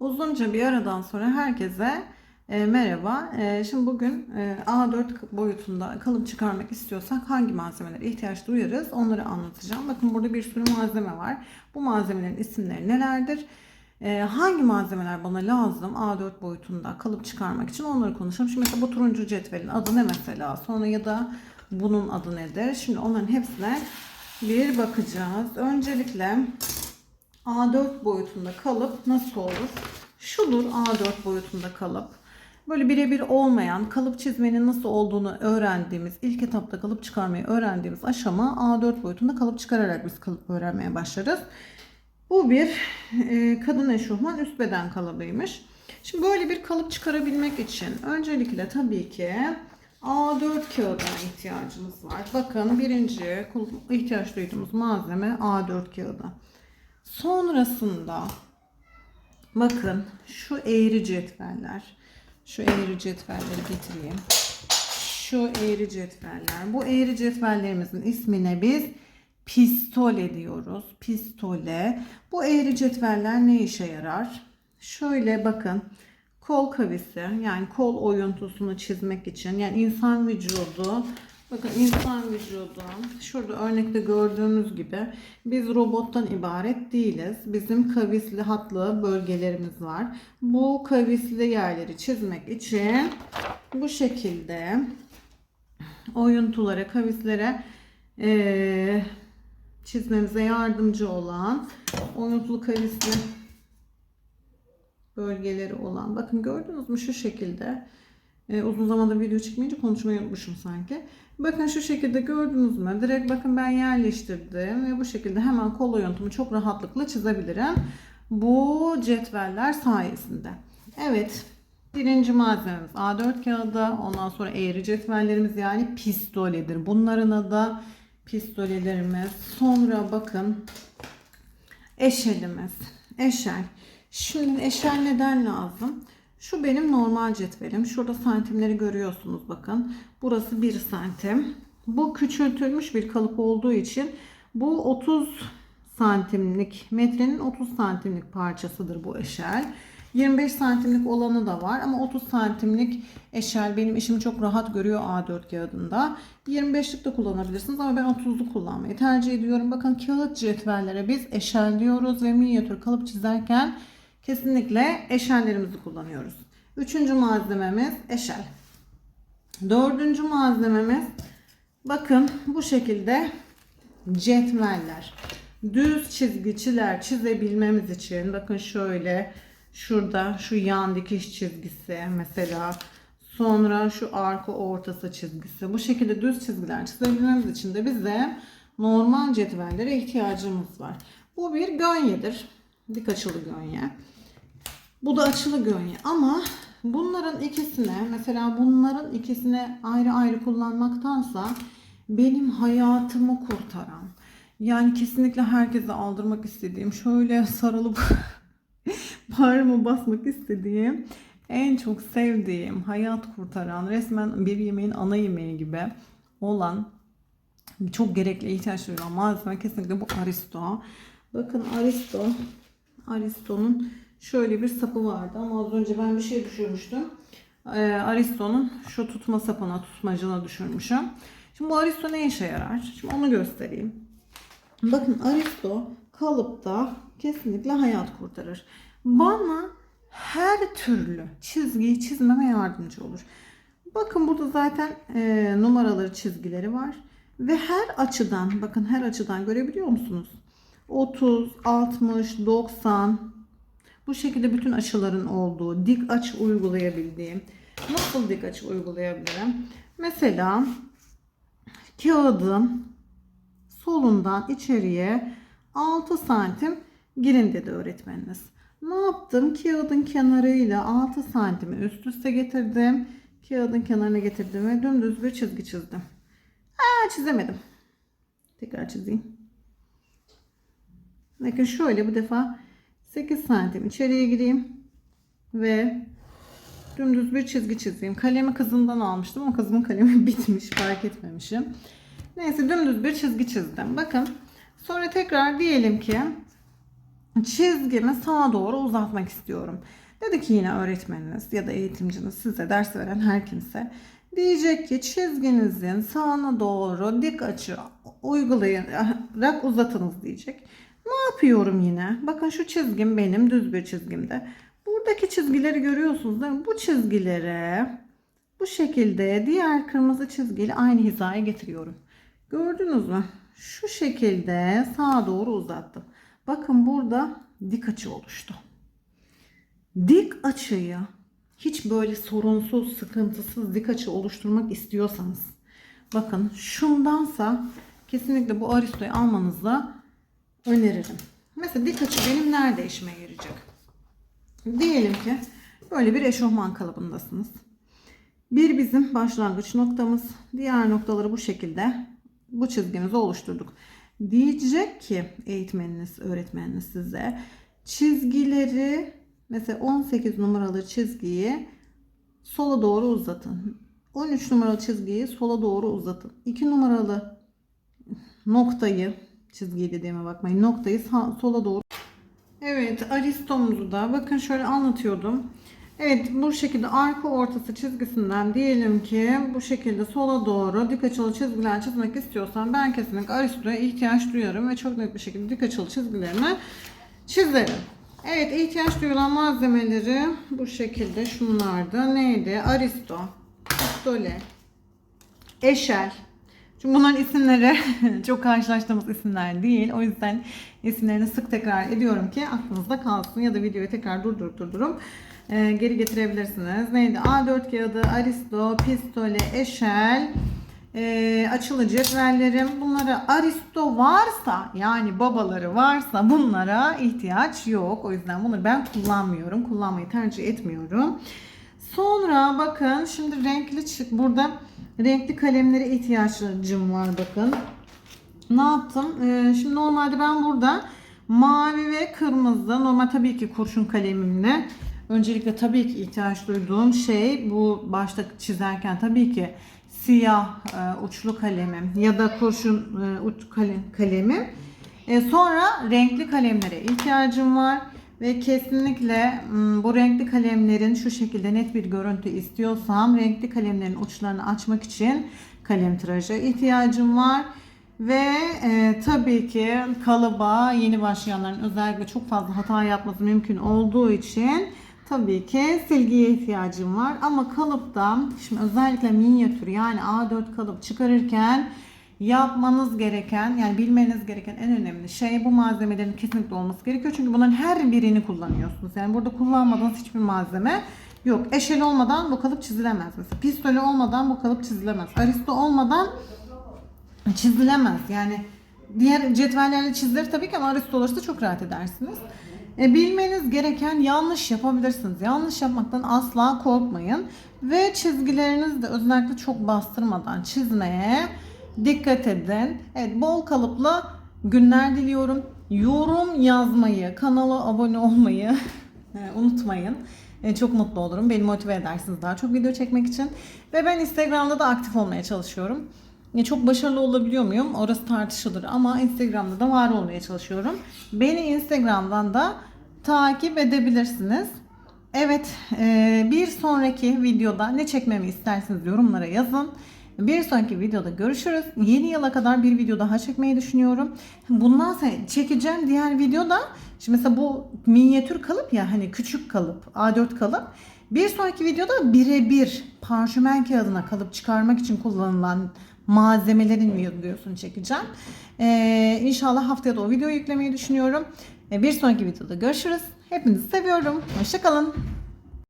Uzunca bir aradan sonra herkese e, merhaba. E, şimdi bugün e, A4 boyutunda kalıp çıkarmak istiyorsak hangi malzemelere ihtiyaç duyarız onları anlatacağım. Bakın burada bir sürü malzeme var. Bu malzemelerin isimleri nelerdir? E, hangi malzemeler bana lazım A4 boyutunda kalıp çıkarmak için onları konuşalım. Şimdi mesela bu turuncu cetvelin adı ne mesela? Sonra ya da bunun adı nedir? Şimdi onların hepsine bir bakacağız. Öncelikle A4 boyutunda kalıp nasıl olur? Şudur A4 boyutunda kalıp. Böyle birebir olmayan kalıp çizmenin nasıl olduğunu öğrendiğimiz, ilk etapta kalıp çıkarmayı öğrendiğimiz aşama A4 boyutunda kalıp çıkararak biz kalıp öğrenmeye başlarız. Bu bir e, kadın eşofman üst beden kalıbıymış. Şimdi böyle bir kalıp çıkarabilmek için öncelikle tabii ki A4 kağıdına ihtiyacımız var. Bakın birinci ihtiyaç duyduğumuz malzeme A4 kağıdı. Sonrasında bakın şu eğri cetveller. Şu eğri cetvelleri getireyim. Şu eğri cetveller. Bu eğri cetvellerimizin ismine biz pistole diyoruz. Pistole. Bu eğri cetveller ne işe yarar? Şöyle bakın. Kol kavisi yani kol oyuntusunu çizmek için yani insan vücudu Bakın insan vücudu şurada örnekte gördüğünüz gibi biz robottan ibaret değiliz. Bizim kavisli hatlı bölgelerimiz var. Bu kavisli yerleri çizmek için bu şekilde oyuntulara, kavislere eee, çizmemize yardımcı olan oyuntulu kavisli bölgeleri olan. Bakın gördünüz mü şu şekilde. Ee, uzun zamandır video çıkmayınca konuşmayı unutmuşum sanki. Bakın şu şekilde gördünüz mü? Direkt bakın ben yerleştirdim ve bu şekilde hemen kol oyuntumu çok rahatlıkla çizebilirim. Bu cetveller sayesinde. Evet. Birinci malzememiz A4 kağıdı. Ondan sonra eğri cetvellerimiz yani pistoledir. Bunların adı pistolelerimiz. Sonra bakın eşelimiz. Eşel. Şimdi eşel neden lazım? Şu benim normal cetvelim. Şurada santimleri görüyorsunuz bakın. Burası 1 santim. Bu küçültülmüş bir kalıp olduğu için bu 30 santimlik metrenin 30 santimlik parçasıdır bu eşel. 25 santimlik olanı da var ama 30 santimlik eşel benim işimi çok rahat görüyor A4 kağıdında. 25'lik de kullanabilirsiniz ama ben 30'lu kullanmayı tercih ediyorum. Bakın kağıt cetvellere biz eşel diyoruz ve minyatür kalıp çizerken kesinlikle eşellerimizi kullanıyoruz. Üçüncü malzememiz eşel. Dördüncü malzememiz bakın bu şekilde cetveller. Düz çizgiçiler çizebilmemiz için bakın şöyle şurada şu yan dikiş çizgisi mesela sonra şu arka ortası çizgisi bu şekilde düz çizgiler çizebilmemiz için de bize normal cetvellere ihtiyacımız var. Bu bir gönyedir. Dik açılı gönye. Bu da açılı gönye ama bunların ikisine mesela bunların ikisine ayrı ayrı kullanmaktansa benim hayatımı kurtaran yani kesinlikle herkese aldırmak istediğim şöyle sarılıp bağrıma basmak istediğim en çok sevdiğim hayat kurtaran resmen bir yemeğin ana yemeği gibi olan çok gerekli ihtiyaç duyulan malzeme kesinlikle bu Aristo. Bakın Aristo Aristo'nun şöyle bir sapı vardı ama az önce ben bir şey düşürmüştüm. Ee, Aristo'nun şu tutma sapına, tutmacına düşürmüşüm. Şimdi bu Aristo ne işe yarar? Şimdi onu göstereyim. Bakın Aristo kalıpta kesinlikle hayat kurtarır. Bana her türlü çizgiyi çizmeme yardımcı olur. Bakın burada zaten e, numaraları çizgileri var. Ve her açıdan bakın her açıdan görebiliyor musunuz? 30, 60, 90 bu şekilde bütün açıların olduğu dik açı uygulayabildiğim. Nasıl dik açı uygulayabilirim? Mesela kağıdın solundan içeriye 6 santim girin dedi öğretmeniniz. Ne yaptım? Kağıdın kenarıyla 6 santimi üst üste getirdim. Kağıdın kenarına getirdim ve dümdüz bir çizgi çizdim. Aa, çizemedim. Tekrar çizeyim. Bakın şöyle bu defa 8 santim içeriye gireyim ve dümdüz bir çizgi çizeyim. Kalemi kızımdan almıştım ama kızımın kalemi bitmiş fark etmemişim. Neyse dümdüz bir çizgi çizdim. Bakın sonra tekrar diyelim ki çizgimi sağa doğru uzatmak istiyorum. Dedi ki yine öğretmeniniz ya da eğitimciniz size ders veren her kimse diyecek ki çizginizin sağına doğru dik açı uygulayarak uzatınız diyecek. Ne yapıyorum yine? Bakın şu çizgim benim düz bir çizgimde. Buradaki çizgileri görüyorsunuz değil mi? Bu çizgileri bu şekilde diğer kırmızı çizgiyle aynı hizaya getiriyorum. Gördünüz mü? Şu şekilde sağa doğru uzattım. Bakın burada dik açı oluştu. Dik açıyı hiç böyle sorunsuz, sıkıntısız dik açı oluşturmak istiyorsanız bakın şundansa kesinlikle bu Aristo'yu almanızı öneririm. Mesela dik açı benim nerede işime yarayacak? Diyelim ki böyle bir eşofman kalıbındasınız. Bir bizim başlangıç noktamız. Diğer noktaları bu şekilde bu çizgimizi oluşturduk. Diyecek ki eğitmeniniz, öğretmeniniz size çizgileri mesela 18 numaralı çizgiyi sola doğru uzatın. 13 numaralı çizgiyi sola doğru uzatın. 2 numaralı noktayı çizgiyi dediğime bakmayın. Noktayı sağ, sola doğru Evet Aristo'muzu da bakın şöyle anlatıyordum. Evet bu şekilde arka ortası çizgisinden diyelim ki bu şekilde sola doğru dik açılı çizgiler çizmek istiyorsam ben kesinlikle Aristo'ya ihtiyaç duyarım ve çok net bir şekilde dik açılı çizgilerini çizerim. Evet ihtiyaç duyulan malzemeleri bu şekilde şunlardı. Neydi? Aristo, pistole, eşel. Çünkü bunların isimleri çok karşılaştığımız isimler değil. O yüzden isimlerini sık tekrar ediyorum ki aklınızda kalsın ya da videoyu tekrar durdurup durdurup e, geri getirebilirsiniz. Neydi? A4 kağıdı, Aristo, pistole, eşel, e, açılı cetvellerim. Bunlara Aristo varsa yani babaları varsa bunlara ihtiyaç yok. O yüzden bunları ben kullanmıyorum. Kullanmayı tercih etmiyorum. Sonra bakın şimdi renkli çık burada renkli kalemlere ihtiyacım var bakın. Ne yaptım? Ee, şimdi normalde ben burada mavi ve kırmızı normal tabii ki kurşun kalemimle öncelikle tabii ki ihtiyaç duyduğum şey bu başta çizerken tabii ki siyah e, uçlu kalemim ya da kurşun e, uç kalem, kalemim. E, sonra renkli kalemlere ihtiyacım var. Ve kesinlikle bu renkli kalemlerin şu şekilde net bir görüntü istiyorsam renkli kalemlerin uçlarını açmak için kalem tıraşa ihtiyacım var. Ve e, tabii ki kalıba yeni başlayanların özellikle çok fazla hata yapması mümkün olduğu için tabii ki silgiye ihtiyacım var. Ama kalıpta şimdi özellikle minyatür yani A4 kalıp çıkarırken yapmanız gereken yani bilmeniz gereken en önemli şey bu malzemelerin kesinlikle olması gerekiyor. Çünkü bunların her birini kullanıyorsunuz. Yani burada kullanmadığınız hiçbir malzeme yok. Eşel olmadan bu kalıp çizilemez. Mesela pistolü olmadan bu kalıp çizilemez. Aristo olmadan çizilemez. Yani diğer cetvellerle çizilir tabii ki ama Aristo olursa çok rahat edersiniz. E, bilmeniz gereken yanlış yapabilirsiniz. Yanlış yapmaktan asla korkmayın. Ve çizgilerinizi de özellikle çok bastırmadan çizmeye dikkat edin. Evet bol kalıplı günler diliyorum. Yorum yazmayı, kanala abone olmayı e, unutmayın. E, çok mutlu olurum. Beni motive edersiniz daha çok video çekmek için. Ve ben Instagram'da da aktif olmaya çalışıyorum. E, çok başarılı olabiliyor muyum? Orası tartışılır ama Instagram'da da var olmaya çalışıyorum. Beni Instagram'dan da takip edebilirsiniz. Evet, bir sonraki videoda ne çekmemi isterseniz yorumlara yazın. Bir sonraki videoda görüşürüz. Yeni yıla kadar bir video daha çekmeyi düşünüyorum. Bundan sonra çekeceğim diğer videoda şimdi mesela bu minyatür kalıp ya hani küçük kalıp A4 kalıp bir sonraki videoda birebir parşömen kağıdına kalıp çıkarmak için kullanılan malzemelerin videosunu çekeceğim. Ee, inşallah haftaya da o videoyu yüklemeyi düşünüyorum. Ee, bir sonraki videoda görüşürüz. Hepinizi seviyorum. Hoşçakalın.